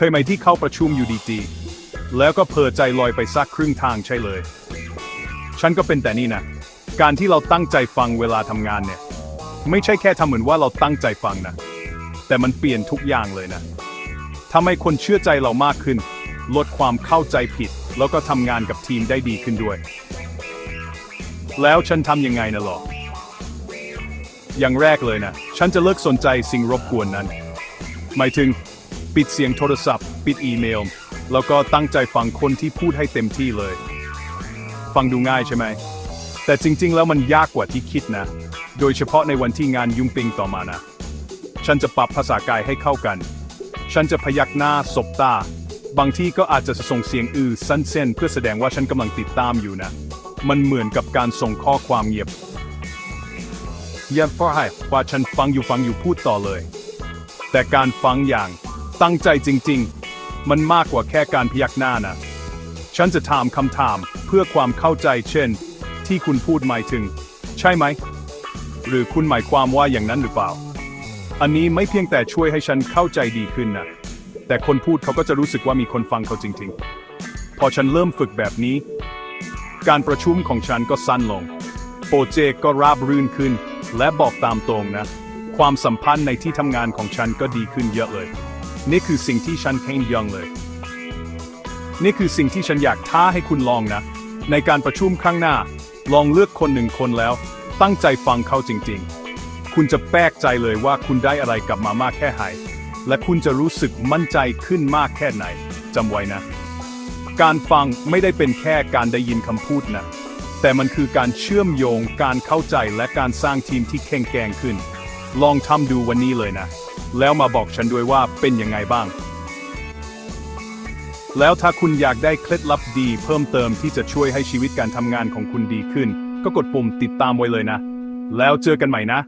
เคยไหมที่เข้าประชุมอยู่ดีๆแล้วก็เพอใจลอยไปสักครึ่งทางใช่เลย ฉันก็เป็นแต่นี่นะ การที่เราตั้งใจฟังเวลาทำงานเนี่ย ไม่ใช่แค่ทำเหมือนว่าเราตั้งใจฟังนะ แต่มันเปลี่ยนทุกอย่างเลยนะทำให้คนเชื่อใจเรามากขึ้น ลดความเข้าใจผิด แล้วก็ทำงานกับทีมได้ดีขึ้นด้วย แล้วฉันทำยังไงนะหรอ อย่างแรกเลยนะ ฉันจะเลิกสนใจสิ่งรบกวนนั้น หมายถึง ปิดเสียงโทรศัพท์ ปิดอีเมล แล้วก็ตั้งใจฟังคนที่พูดให้เต็มที่เลย ฟังดูง่ายใช่ไหม แต่จริง ๆ แล้วมันยากกว่าที่คิดนะ โดยเฉพาะในวันที่งานยุ่งปิงต่อมานะ ฉันจะปรับภาษากายให้เข้ากัน ฉันจะพยักหน้าสบตา บางที่ก็อาจจะส่งเสียงอือสั้นเส้นเพื่อแสดงว่าฉันกำลังติดตามอยู่นะ มันเหมือนกับการส่งข้อความเงียบยี่ยมเพราให้ว่าฉันฟังอยู่ฟังอยู่พูดต่อเลย แต่การฟังอย่าง ตั้งใจจริง ๆ มันมากกว่าแค่การพยักหน้านะ ฉันจะถามคำถามเพื่อความเข้าใจเช่น ที่คุณพูดหมายถึง ใช่ไหม หรือคุณหมายความว่าอย่างนั้นหรือเปล่า อันนี้ไม่เพียงแต่ช่วยให้ฉันเข้าใจดีขึ้นนะ แต่คนพูดเขาก็จะรู้สึกว่ามีคนฟังเขาจริง ๆ พอฉันเริ่มฝึกแบบนี้ การประชุมของฉันก็สั้นลง โปรเจกต์ก็ราบรื่นขึ้น และบอกตามตรงนะ ความสัมพันธ์ในที่ทำงานของฉันก็ดีขึ้นเยอะเลย นี่คือสิ่งที่ฉันเพ่งยังเลย นี่คือสิ่งที่ฉันอยากท้าให้คุณลองนะ ในการประชุมครั้งหน้า ลองเลือกคนหนึ่งคนแล้ว ตั้งใจฟังเขาจริง ๆ คุณจะแปลกใจเลยว่าคุณได้อะไรกลับมามากแค่ไหนและคุณจะรู้สึกมั่นใจขึ้นมากแค่ไหนจำไว้นะ การฟังไม่ได้เป็นแค่การได้ยินคำพูดนะ แต่มันคือการเชื่อมโยงการเข้าใจและการสร้างทีมที่แข็งแกร่งขึ้น ลองทำดูวันนี้เลยนะ แล้วมาบอกฉันด้วยว่าเป็นยังไงบ้าง แล้วถ้าคุณอยากได้เคล็ดลับดี เพิ่มเติมที่จะช่วยให้ชีวิตการทำงานของคุณดีขึ้น ก็กดปุ่มติดตามไว้เลยนะ แล้วเจอกันใหม่นะ